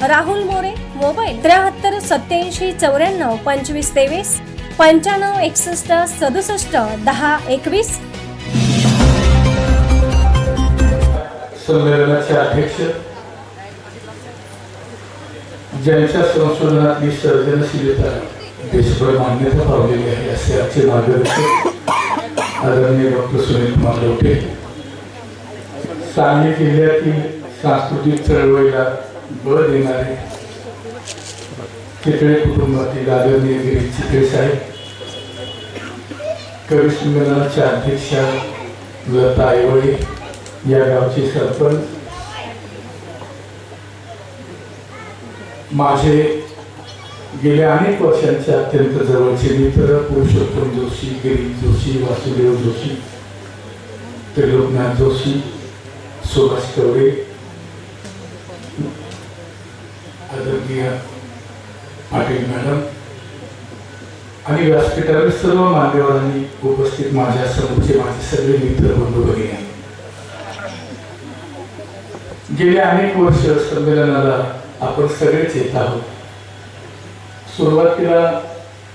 Rahul More mobile त्र्याहत्तर सत्याऐंशी चौऱ्याण्णव पंचवीस तेवीस पंच्याण्णव एकसष्ट सदुसष्ट दहा एकवीस. संमेलनाचे अध्यक्ष ज्यांच्या संशोधनातली सर्जनशीलता देशभर मान्यता पावलेली आहे असे आजचे मार्गदर्शक आदरणीय डॉक्टर सुनील कुमार लोटे. सांगली जिल्ह्यातील सांस्कृतिक चळवळीला बळ देणारे चितळे कुटुंबातील आदरणीय गिरी चितळे साहेब कवी संमेलनाच्या अध्यक्षा लता आयवळे या गावचे सरपंच. माझे गेल्या अनेक वर्षांचे अत्यंत जवळचे मित्र पुरुषोत्तम जोशी गिरीश जोशी वासुदेव जोशी त्रिलोकनाथ जोशी सुभाष कवडे आदरणीय पाटील मॅडम आणि व्यासपीठावरील सर्व मान्यवरांनी उपस्थित माझ्या समोरचे माझे सगळे मित्र बंधू भगिनी. गेल्या अनेक वर्ष संमेलनाला आपण सगळेच येत आहोत. सुरुवातीला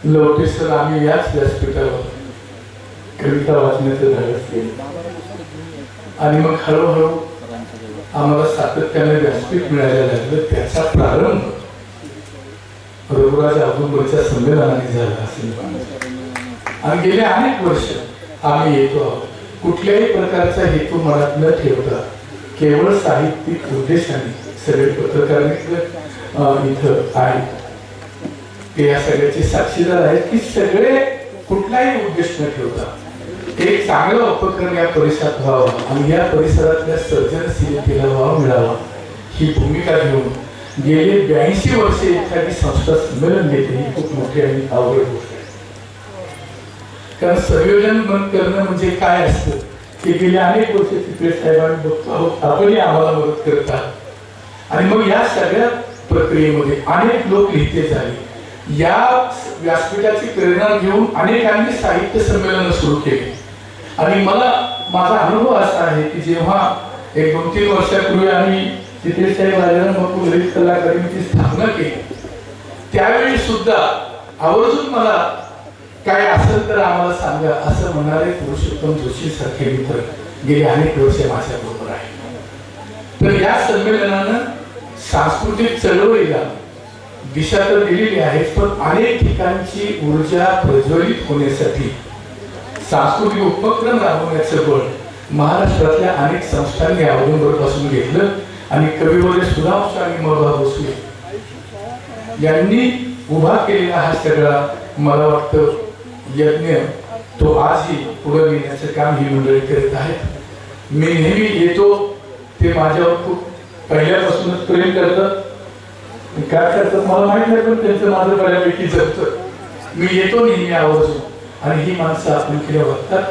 लवटे सर आम्ही याच व्यासपीठावर कविता वाचण्याचं झालं केलं आणि मग हळूहळू आम्हाला सातत्याने व्यासपीठ मिळायला लागलं त्याचा प्रारंभ. रघुराजा औदुंबरच्या संमेलनाने झाला असेल आणि गेले अनेक वर्ष आम्ही येतो आहोत. कुठल्याही प्रकारचा हेतू मनात न ठेवता केवळ साहित्यिक उद्देशाने सगळे पत्रकार इथं आहेत. ते या सगळ्याचे साक्षीदार आहेत की सगळे कुठलाही उद्देश न ठेवता एक चांगला उपक्रम या परिसरात व्हावा आणि या परिसरातल्या सर्जनशीलतेला वाव मिळावा ही भूमिका घेऊन गेले ब्याऐंशी वर्षे एखादी संस्था संमेलन घेते ही खूप मोठी आणि अवघड गोष्ट आहे. कारण संयोजन बंद करणं म्हणजे काय असतं? की गेले अनेक वर्ष तिकडे साहेबांनी बघतो आहोत आपणही आम्हाला मदत करत. आहात आणि मग या सगळ्या प्रक्रियेमध्ये अनेक लोक लिहिते झाले. या व्यासपीठाची प्रेरणा घेऊन अनेकांनी साहित्य संमेलन सुरू केली. आणि मला माझा अनुभव असा आहे की जेव्हा एक दोन तीन वर्षापूर्वी आम्ही तिथे साहेब आल्यानं मग स्थापना केली. त्यावेळी सुद्धा आवर्जून मला काय असेल तर आम्हाला सांगा असं म्हणणारे पुरुषोत्तम जोशी सारखे मित्र गेले अनेक वर्ष माझ्या बरोबर आहे तर या संमेलनानं सांस्कृतिक चळवळीला दिशा तर दिलेली आहे पण अनेक ठिकाणची ऊर्जा प्रज्वलित होण्यासाठी सांस्कृतिक उपक्रम राबवण्याचं बळ महाराष्ट्रातल्या अनेक संस्थांनी पासून घेतलं. आणि कविवर्य सुधांश स्वामी मळबा भोसले यांनी उभा केलेला हा सगळा मला वाटतं यज्ञ तो आजही पुढे नेण्याचं काम ही मंडळी करत आहेत. मी नेहमी येतो ते माझ्यावर खूप पहिल्यापासूनच प्रेम करतात काय करतात मला माहीत नाही पण त्यांचं माझं बऱ्यापैकी जगत. मी येतो नेहमी आवर्जून. आणि ही माणसं आपण केल्या बघतात.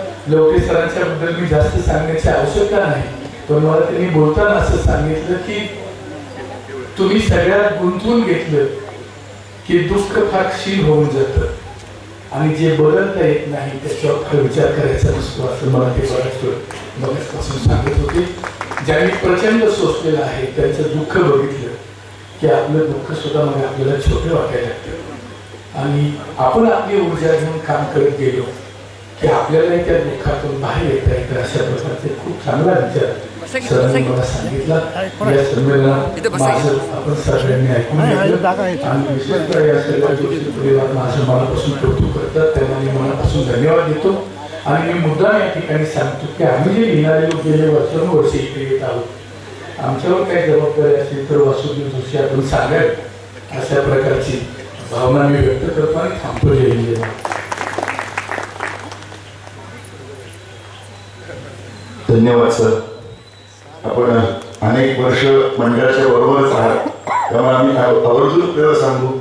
सरांच्या बद्दल मी जास्त सांगण्याची आवश्यकता नाही. पण मला त्यांनी बोलताना असं सांगितलं की तुम्ही सगळ्यात गुंतवून घेतलं की दुःख फार क्षीण होऊन जातं. आणि जे बदलता येत नाही त्याच्यावर फार विचार करायचा नसतो असं मला ते बऱ्याच वेळ बऱ्याचपासून सांगत होते. ज्यांनी प्रचंड सोसलेलं आहे त्यांचं दुःख बघितलं की आपलं दुःख सुद्धा मग आपल्याला छोटे वाटायला लागतं. आणि आपण आपली ऊर्जा घेऊन काम करत गेलो की आपल्यालाही त्या दुःखातून बाहेर येता येतं अशा प्रकारचे खूप चांगला विचार. माझं मनापासून कौतुक करतात त्यांना मी मनापासून धन्यवाद देतो. आणि मी मुद्दाम या ठिकाणी सांगतो की आम्ही जे लिहिणारे लोक गेले वर्षानुवर्षे इकडे येत आहोत आमच्यावर काही जबाबदारी असेल तर वासुदेव जोशी आपण सांगाल अशा प्रकारची भावना मी व्यक्त करतो आणि थांबतो महाराष्ट्र. धन्यवाद सर. आपण अनेक वर्ष मंडळाच्या बरोबरच आहात. त्यामुळे आम्ही आवर्जून आपल्याला सांगू.